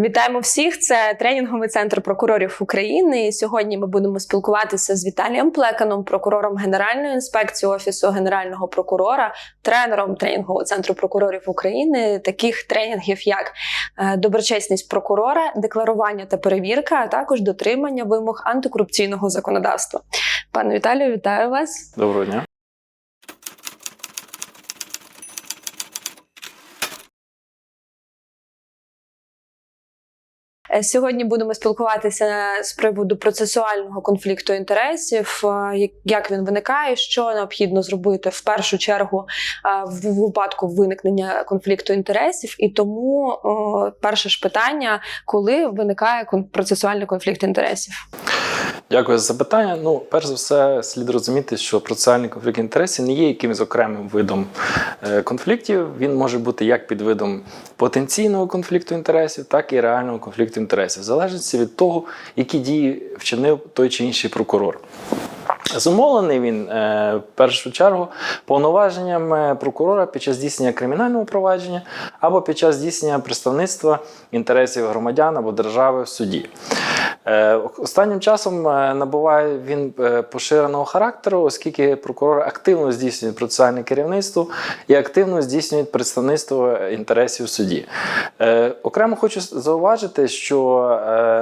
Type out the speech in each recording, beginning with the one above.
Вітаємо всіх! Це тренінговий центр прокурорів України. І сьогодні ми будемо спілкуватися з Віталієм Плеканом, прокурором Генеральної інспекції офісу генерального прокурора, тренером тренінгового центру прокурорів України. Таких тренінгів, як е, доброчесність прокурора, декларування та перевірка, а також дотримання вимог антикорупційного законодавства. Пане Віталію, вітаю вас. Доброго дня. Сьогодні будемо спілкуватися з приводу процесуального конфлікту інтересів, е, як- він виникає, що необхідно зробити в першу чергу е, в випадку виникнення конфлікту інтересів. І тому перше ж питання, коли виникає процесуальний конфлікт інтересів. Дякую за запитання. Ну, перш за все, слід розуміти, що процесуальний конфлікт інтересів не є якимось окремим видом е, конфліктів. Він може бути як під видом потенційного конфлікту інтересів, так і реального конфлікту інтересів, в залежності від того, які дії вчинив той чи інший прокурор. Зумовлений він е, в першу чергу повноваженням прокурора під час здійснення кримінального провадження або під час здійснення представництва інтересів громадян або держави в суді. Е, Останнім часом е, набуває він е, поширеного характеру, оскільки прокурори активно здійснюють процесуальне керівництво і активно здійснюють представництво інтересів в суді. Окремо хочу зауважити, що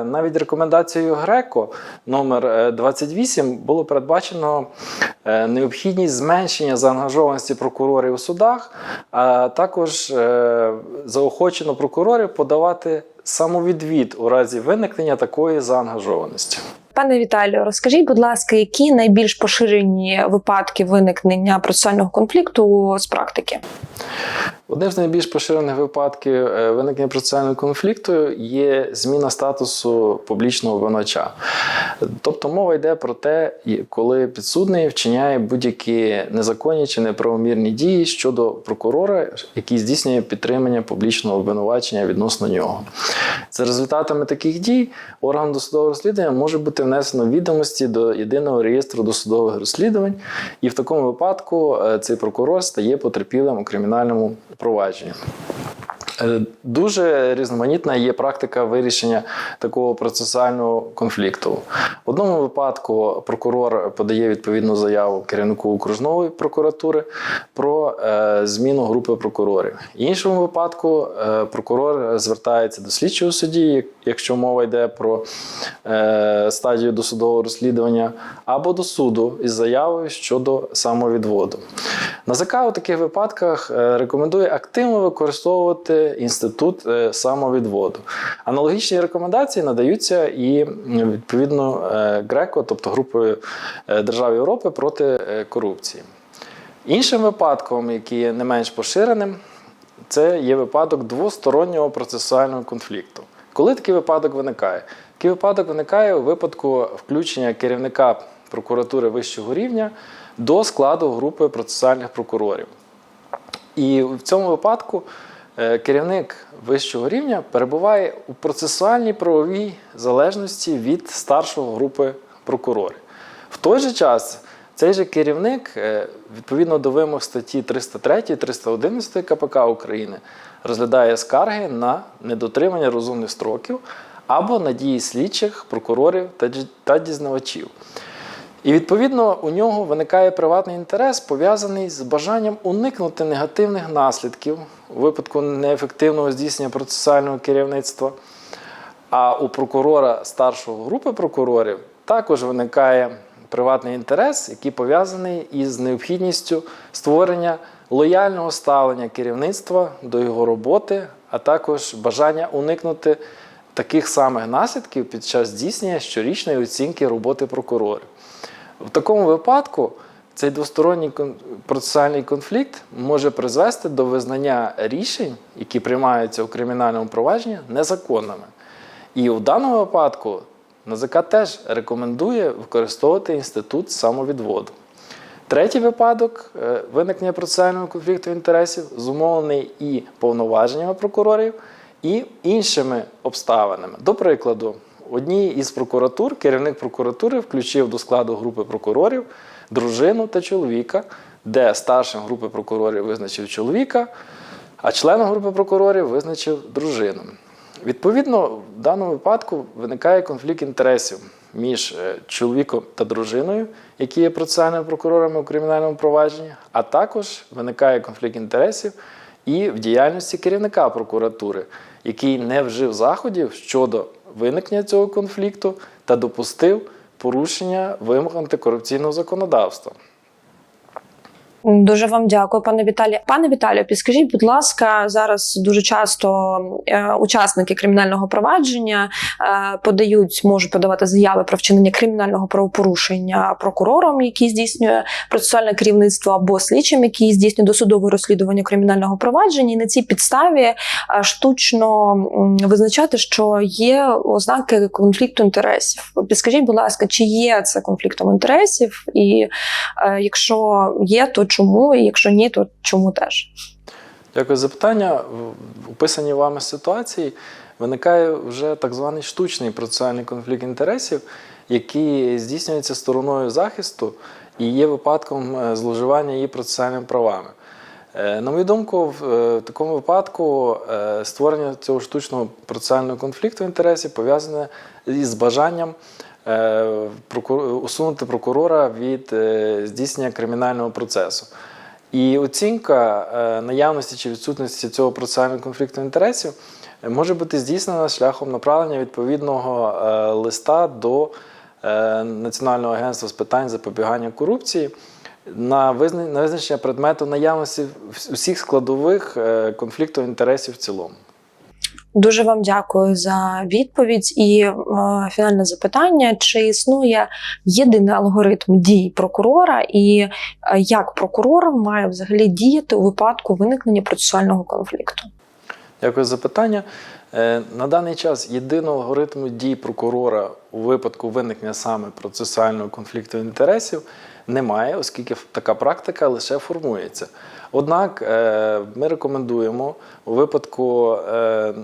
навіть рекомендацією ГРЕКО номер е, 28 було передбачено необхідність зменшення заангажованості прокурорів у судах, а також заохочено прокурорів подавати самовідвід у разі виникнення такої заангажованості. Пане Віталію, розкажіть, будь ласка, які найбільш поширені випадки виникнення процесуального конфлікту з практики? Одним з найбільш поширених випадків е, виникнення процесуального конфлікту є зміна статусу публічного обвинувача. Тобто мова йде про те, коли підсудний вчиняє будь-які незаконні чи неправомірні дії щодо прокурора, який здійснює підтримання публічного обвинувачення відносно нього. За результатами таких дій орган досудового розслідування може бути внесено відомості до єдиного реєстру досудових розслідувань, і в такому випадку е, цей прокурор стає потерпілим у кримінальному провадженні. Е, Дуже різноманітна є практика вирішення такого процесуального конфлікту. В одному випадку прокурор подає відповідну заяву керівнику окружної прокуратури про е, зміну групи прокурорів. В іншому випадку е, прокурор звертається до слідчого судді, якщо мова йде про стадію досудового розслідування, або до суду із заявою щодо самовідводу. НАЗК у таких випадках е, рекомендує активно використовувати інститут е, самовідводу. Аналогічні рекомендації надаються і відповідно ГРЕКО, тобто групою е, держав Європи проти корупції. Іншим випадком, який є не менш поширеним, це є випадок двостороннього процесуального конфлікту. Коли такий випадок виникає? Такий випадок виникає у випадку включення керівника прокуратури вищого рівня до складу групи процесуальних прокурорів. І в цьому випадку е, керівник вищого рівня перебуває у процесуальній правовій залежності від старшого групи прокурорів. В той же час цей же керівник, е, відповідно до вимог статті 303 311 КПК України, розглядає скарги на недотримання розумних строків або на дії слідчих, прокурорів та дізнавачів. І відповідно у нього виникає приватний інтерес, пов'язаний з бажанням уникнути негативних наслідків у випадку неефективного здійснення процесуального керівництва. А у прокурора старшого групи прокурорів також виникає приватний інтерес, який пов'язаний із необхідністю створення лояльного ставлення керівництва до його роботи, а також бажання уникнути таких самих наслідків під час здійснення щорічної оцінки роботи прокурорів. В такому випадку цей двосторонній процесуальний конфлікт може призвести до визнання рішень, які приймаються у кримінальному провадженні, незаконними. І у даному випадку НАЗК теж рекомендує використовувати інститут самовідводу. Третій випадок е, виникнення процесуального конфлікту інтересів зумовлений і повноваженнями прокурорів, і іншими обставинами. До прикладу, в одній із прокуратур керівник прокуратури включив до складу групи прокурорів дружину та чоловіка, де старшим групи прокурорів визначив чоловіка, а членом групи прокурорів визначив дружину. Відповідно, в даному випадку виникає конфлікт інтересів між е, чоловіком та дружиною, які є процесуальними прокурорами у кримінальному провадженні, а також виникає конфлікт інтересів і в діяльності керівника прокуратури, який не вжив заходів щодо виникнення цього конфлікту та допустив порушення вимог антикорупційного законодавства. Дуже вам дякую, пане Віталію. Пане Віталію, підскажіть, будь ласка, зараз дуже часто е, учасники кримінального провадження е, подають, можуть подавати заяви про вчинення кримінального правопорушення прокурором, який здійснює процесуальне керівництво, або слідчим, який здійснює досудове розслідування кримінального провадження. І на цій підставі е, штучно визначати, що є ознаки конфлікту інтересів. Підскажіть, будь ласка, чи є це конфліктом інтересів, і якщо є, то чому? І якщо ні, то чому теж? Дякую за питання. В описаній вами ситуації виникає вже так званий штучний процесуальний конфлікт інтересів, який здійснюється стороною захисту і є випадком е, зловживання її процесуальними правами. Е, На мою думку, в е, такому випадку створення цього штучного процесуального конфлікту інтересів пов'язане із бажанням усунути прокурора від е, здійснення кримінального процесу. І оцінка е, наявності чи відсутності цього процесуального конфлікту інтересів е, може бути здійснена шляхом направлення відповідного е, листа до е, Національного агентства з питань запобігання корупції на визна- визначення предмету наявності вс- усіх складових е, конфлікту інтересів в цілому. Дуже вам дякую за відповідь. І е, фінальне запитання: чи існує єдиний алгоритм дій прокурора, і е, як прокурор має взагалі діяти у випадку виникнення процесуального конфлікту? Дякую за питання. Е, На даний час єдиного алгоритму дій прокурора у випадку виникнення саме процесуального конфлікту інтересів немає, оскільки така практика лише формується. Однак е, ми рекомендуємо у випадку е,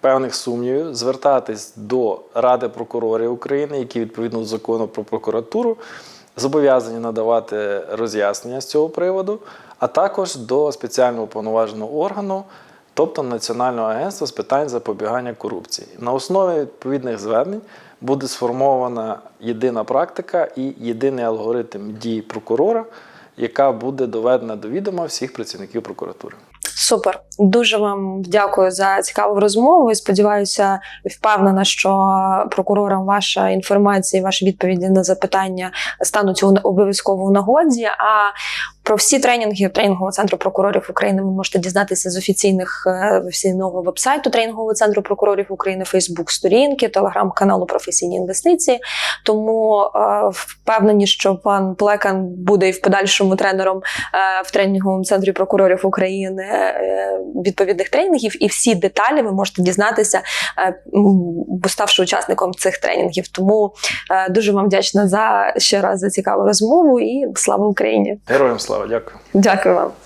певних сумнівів звертатись до Ради прокурорів України, які відповідно до закону про прокуратуру зобов'язані надавати роз'яснення з цього приводу, а також до спеціального повноваженого органу, тобто Національного агентства з питань запобігання корупції. На основі відповідних звернень буде сформована єдина практика і єдиний алгоритм дій прокурора, яка буде доведена до відома всіх працівників прокуратури. Супер, дуже вам дякую за цікаву розмову. І сподіваюся, впевнена, що прокурорам ваша інформація, ваші відповіді на запитання стануть обов'язково у нагоді. А про всі тренінги тренінгового центру прокурорів України ви можете дізнатися з офіційних е, офіційного вебсайту тренінгового центру прокурорів України, Фейсбук-сторінки, телеграм-каналу Професійні інвестиції. Тому е, впевнені, що пан Плекан буде і в подальшому тренером е, в тренінговому центрі прокурорів України е, відповідних тренінгів, і всі деталі ви можете дізнатися, е, ставши учасником цих тренінгів. Тому е, дуже вам вдячна за ще раз за цікаву розмову і слава Україні! Героям слава, дякую. Дякую вам.